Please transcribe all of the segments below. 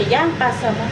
que ya pasamos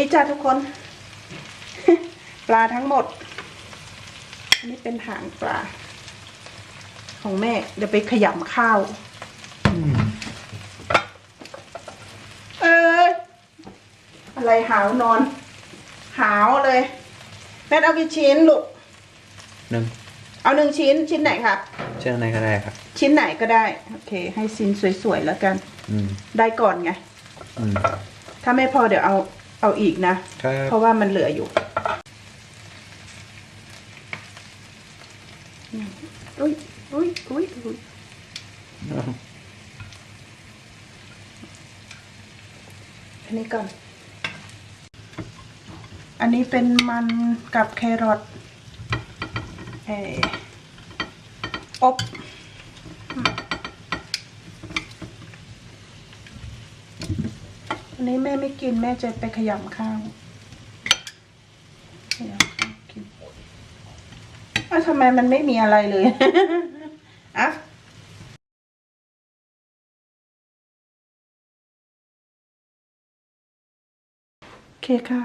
นนี่จ้าทุกคน ปลาทั้งหมด อันนี้เป็นหางปลา ของแม่ เดี๋ยวไปขยำข้าว เอ้ยอะไรหาวนอน หาวเลย แม่เอากี่ชิ้นลูกหนึ่งเอาหนึ่งชิ้นชิ้นไหนครับเชื่อในก็ได้ครับ ชิ้นไหนก็ได้ โอเค ให้ชิ้นสวยๆแล้วกันอืมได้ก่อนไงอืมถ้าไม่พอเดี๋ยวเอา เอาอีกนะ ครับเพราะว่ามันเหลืออยู่อุ้ยอุ้ยอุ้ยอุ้ยอันนี้ก่อน อันนี้เป็นมันกับแครอทเอออบอืม อันนี้แม่ไม่กินแม่จะไปขยำข้าวขยำข้าวกินอ้าวทำไมมันไม่มีอะไรเลยอะโอเคค่ะ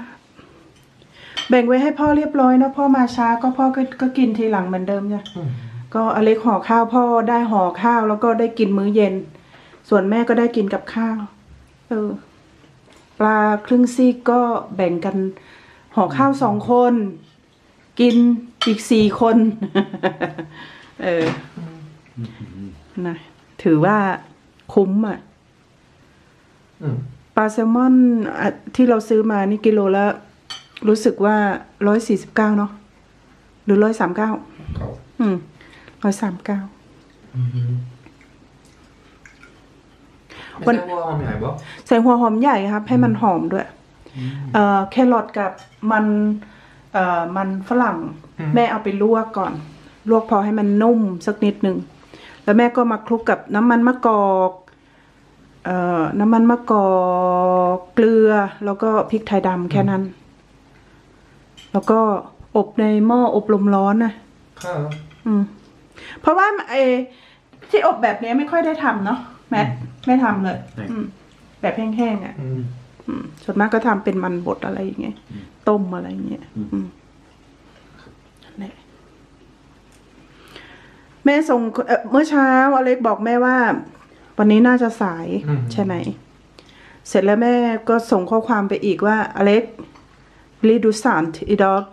แบ่งไว้ให้พ่อเรียบร้อยนะพ่อมาช้าก็พ่อก็ก็กินทีหลังเหมือนเดิมจ้ะก็อเล็กห่อข้าวพ่อได้ห่อข้าวแล้วก็ได้กินมื้อเย็น ส่วนแม่ก็ได้กินกับข้าว เออ ปลาครึ่งซีกก็แบ่งกันห่อข้าวสองคน กินอีกสี่คน เออนะถือว่าคุ้มอะปลาแซลมอนอะที่เราซื้อมานี่กิโลละรู้สึกว่าร้อยสี่สิบเก้าเนาะหรือร้อยสามเก้าเขาอืมร้อยสามเก้า ไม่ใช่ว่าหอมใหญ่ปะใส่หัวหอมใหญ่ครับ ให้มันหอมด้วย เอ่อแครอทกับมันเอ่อมันฝรั่ง แม่เอาไปลวกก่อน ลวกพอให้มันนุ่มสักนิดหนึ่งแล้วแม่ก็มาคลุกกับน้ำมันมะกอกเอ่อน้ำมันมะกอกเกลือ แล้วก็พริกไทยดำแค่นั้น แล้วก็อบในหม้ออบลมร้อนนะข้าวอืม เพราะว่าไอ้ที่อบแบบนี้ไม่ค่อยได้ทำเนาะแมท ไม่ทำเลยอืม แบบแห้งๆอะ อืม อืมส่วนมากก็ทำเป็นมันบดอะไรอย่างเงี้ยต้มอะไรอย่างเงี้ยอืม อืมนั่นแหละแม่ส่งเอ่อเมื่อเช้าอเล็กบอกแม่ว่า วันนี้น่าจะสายใช่ไหม เสร็จแล้วแม่ก็ส่งข้อความไปอีกว่า อเล็กรีดูสานอีดอก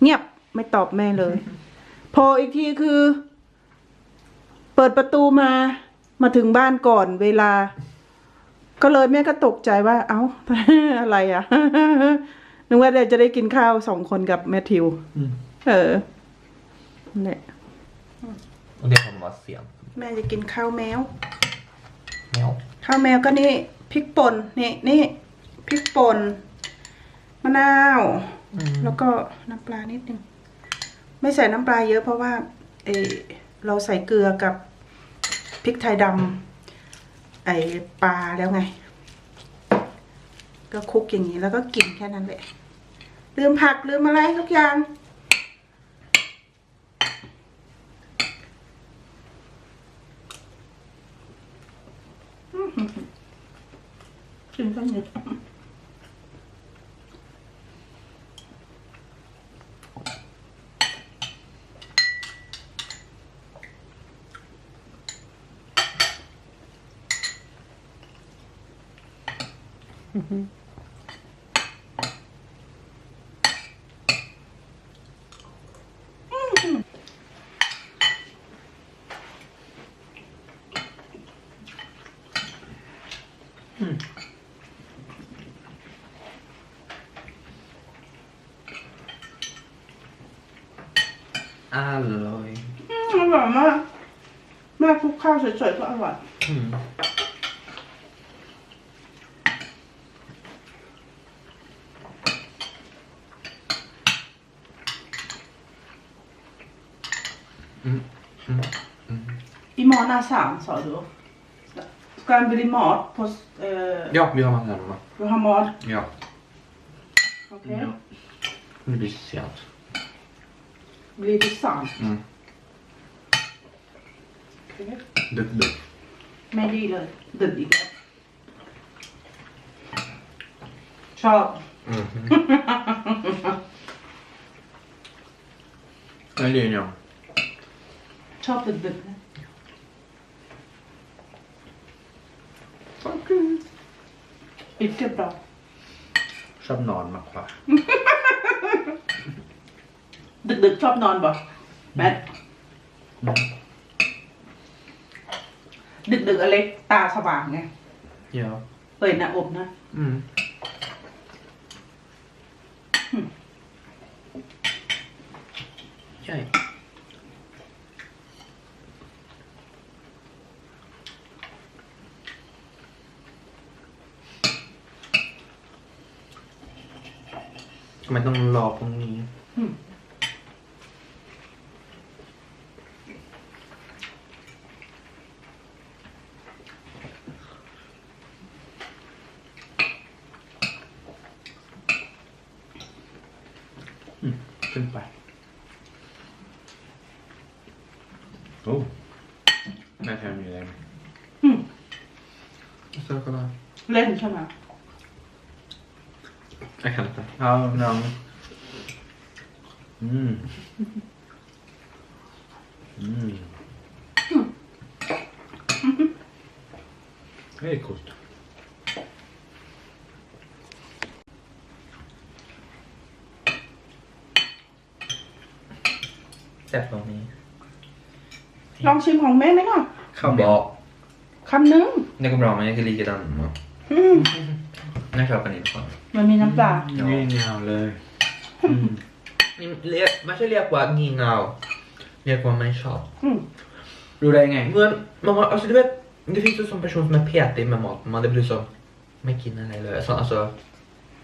เงียบไม่ตอบแม่เลย พออีกทีคือ เปิดประตูมา มาถึงบ้านก่อนเวลา ก็เลยแม่ก็ตกใจว่า เอ้า อะไรอะนึกว่าเดี๋ยวจะได้กินข้าวสองคนกับแมทธิว Mm. เออนั่นแหละ Och det kommer vara sent. แม่จะกินข้าวแมว Ja. ข้าวแมวก็นี่พริกป่นนี่นี่พริกป่นมะนาว แล้วก็น้ำปลานิดนึง ไม่ใส่น้ำปลาเยอะเพราะว่า เออเราใส่เกลือกับ พริกไทยดำไอปลาแล้วไง ก็คลุกอย่างนี้แล้วก็กินแค่นั้นแหละลืมผักลืมอะไรทุกอย่างอื้อหือกินข้าวเหนีย ว Alloy. อืมอร่อยมากแม่คลุกข้าวสวยๆก็อร่อย Mm. Mm. Mm. Mm. I morgen er salen, sa du. Skal det bli mat på eh, Ja, vi har mat hemma. Du har mat? Ja. Ok. ja. Det blir sent. Blir det sal? Mm. Ok. Duck, duck. ไม่ดีเลยดึกอีกแล้วชอบ Mm. Eller ja. ชอบดึกๆนะโอเค อีกเก็บดอกชอบนอนมากกว่า ดึกๆชอบนอนบ่แมทดึกๆอเล็กตาสว่างไง Ja. เปิดหน้าอกนะ Mm. Okej. Men de la på ny. Mm. Mm. ขึ้นไป Oh. Där kan vi det. อืม Så kolla. เล่นใช่ไหม Jag kan inte. Ja, no. Mm. Mm. Det är coolt. แซ่บตรงนี้ลองชิมของแม่ไหมก่อนข้าวบอกคำนึง Det går bra men jag kan likadan mat. อืม Jag köper den kvar. มันมีน้ำปลา Ja. Ingen เลย Mm. Man ska leka på gingaw. Leka vad man shop. อืมรู้ได้ไงเมื่อมันว่า alltså du vet det finns ju sån person som är petig med mat man det blir så med kinna eller så alltså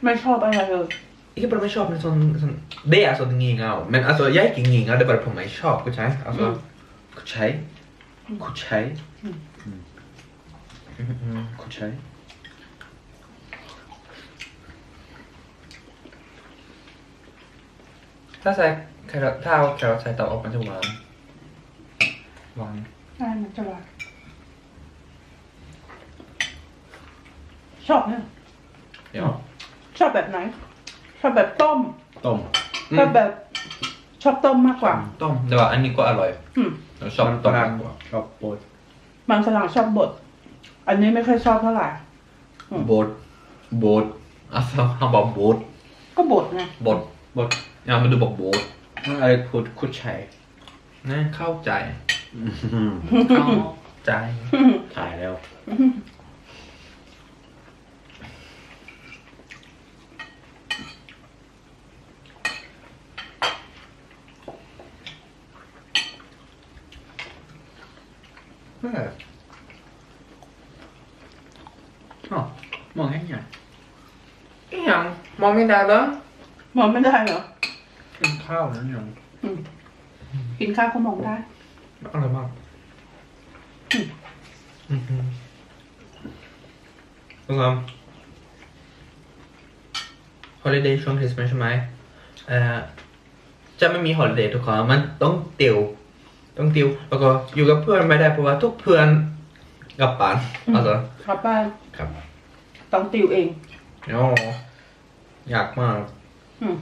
ไม่ชอบอะไรเลย inte bara med shop men sån, sån det är alltså gingaw men alltså jag är inte gingaw det är bara på mig shop กูใช้ alltså กูใช้กูใช้อืมอืมกูใช้ ถ้าใส่แครอทถ้าเอาแครอทใส่เตาอบมันจะหวานหวานใช่มันจะหวานชอบเนี่ยเดี๋ยวชอบแบบไหน ชอบแบบต้ม Tom. ชอบแบบชอบต้มมากกว่า ต้มแต่ว่าอันนี้ก็อร่อยอืมเราชอบต้มมากกว่า Chop båt. บางฝรั่งชอบบด อันนี้ไม่ค่อยชอบเท่าไหร่ Båt. Båt. Alltså, han bara båt. ก็บดไง Båt. Bort. Ja, men du bara båt. Alec kut kuchai. Nej, เข้าใจ Mhm. เข้าใจ ถ่ายแล้ว Nej. Ja, många hänger. อีหยังมองไม่ได้เหรอมองไม่ได้เหรอ En ข้าวนั่นยังกินข้าวก็มองได้ อร่อยมากอือหือทุกคนฮอลิเดย์ช่วงคริสต์มาสใช่ไหมเอ่อจะไม่มีฮอลิเดย์ทุกคนมันต้องติว ต้องติว แล้วก็อยู่กับเพื่อนไม่ได้เพราะว่าทุกเพื่อนกลับบ้านอืม also ครับบ้านครับต้องติวเอง โอ้ยากมาก อืม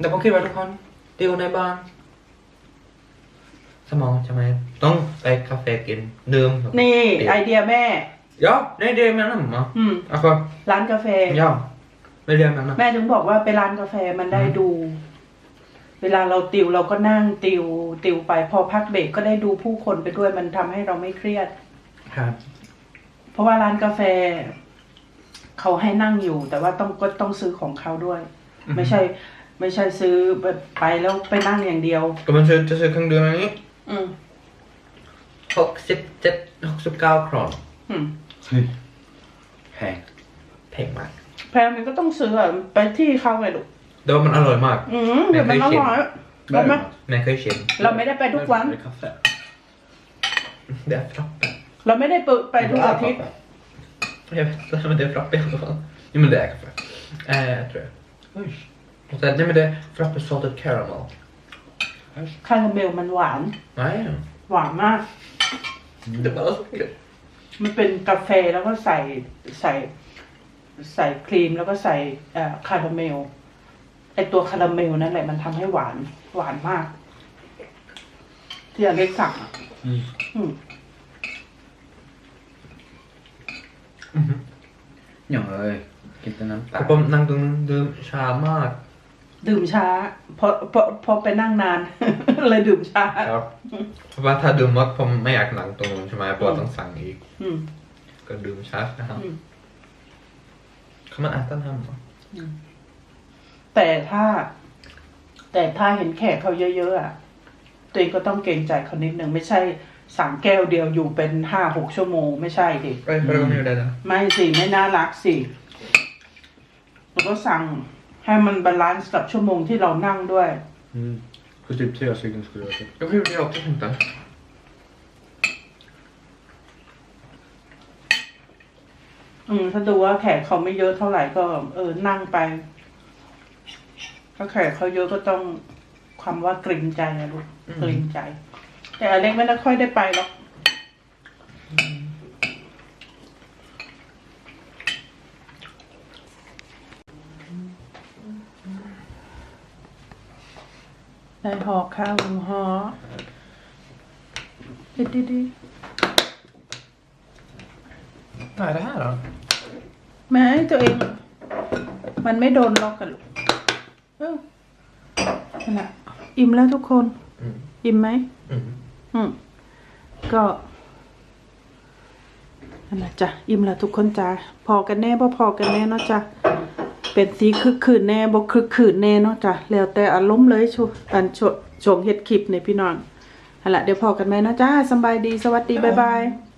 แต่ผมคิดว่าทุกคนติวในบ้าน สมองใช่ไหมต้องไปคาเฟ่กินดื่มนี่ไอเดียแม่ Ja, nej det är med mamma. อืม Alltså, ร้านกาแฟ ja. Det är det jag menar. แม่ถึงบอกว่าไปร้านกาแฟมันได้ดู เวลาเราติวเราก็นั่งติว ติวไปพอพักเบรกก็ได้ดูผู้คนไปด้วยมันทำให้เราไม่เครียด Här. เพราะว่าร้านกาแฟ เขาให้นั่งอยู่ แต่ว่าต้องก็ต้องซื้อของเขาด้วย ไม่ใช่ ไม่ใช่ซื้อแบบไปแล้วไปนั่งอย่างเดียว Ska man köpa så kan du med mig? อืม 67, 69 kronor. อืมเฮ้ยแพง Pengar. แพงมันก็ต้องซื้ออะไปที่เขาไงลูก Det var man alloy mark. อืมเดี๋ยวมันอร่อยเราไม่ Men jag kan ju känna. เราไม่ได้ไปทุกวัน Det är kaffe. Det är frappe. เราไม่ได้ไปทุกอาทิตย์ Jag vet inte, men det är frappe i alla fall. Jo men det är kaffe. Eh, jag tror jag. Oj. Och sen, nej men det är frappe salted caramel. คาราเมลมันหวาน Nej, หวานมาก det är bara socker. มันเป็นกาแฟแล้วก็ใส่ใส่ใส่ครีมแล้วก็ใส่เอ่อคาราเมลไอตัวคาราเมลนั่นแหละมันทำให้หวานหวานมาก ที่อเล็กสั่งอะอืม อืม Mhm. อย่างเลยกินแต่น้ำตาล Och på Nangdung, du kör mat. ดื่มช้าเพราะเพราะเพราะไปนั่งนาน เลยดื่มช้า Ja. För att ha dummat på mig jag Nangdung som är på att de sang i อืม Ska dum kär för han. Mm. Kan man äta den hemma? แต่ถ้า แต่ถ้าเห็นแขกเขาเยอะๆอะตัวเองก็ต้องเกรงใจเขานิดนึงไม่ใช่สั่งแก้วเดียวอยู่เป็นห้าหกชั่วโมงไม่ใช่ดิ Vad är det förra gången jag gjorde det? ไม่สิไม่น่ารักสิแล้วก็สั่ง ให้มันบาลานซ์กับชั่วโมงที่เรานั่งด้วยอืมคือ typ tre stycken skulle jag säga. Jag gjorde det också tänkte. อืมถ้าดูว่าแขกเขาไม่เยอะเท่าไหร่ก็เออนั่งไป ถ้าแขกเขาเยอะก็ต้องความว่าเกรงใจอะลูกอืมเกรงใจ แต่อเล็กไม่ได้ค่อยได้ไปหรอก ได้ห่อข้าวหนึ่งห่อดีดีดี Vad är det här då? แม้ตัวเอง มันไม่โดนล็อกกันลูกเออนั่นแหละอิ่มแล้วทุกคน Mm. อิ่มไหม Mm. อืม ก็นั่นแหละจ้ะ อิ่มแล้วทุกคนจ้ะพอกันแน่บ่พอกันแน่เนาะจ้ะ เป็นสีคึกคืนแน่บ่คึกคืนแน่เนาะจ้ะแล้วแต่อารมณ์เลยชอันชชงเฮ็ดคลิปในพี่น้องเอาละเดี๋ยวพอกันไหมเนาะจ้าสบายดีสวัสดีบ๊ายบาย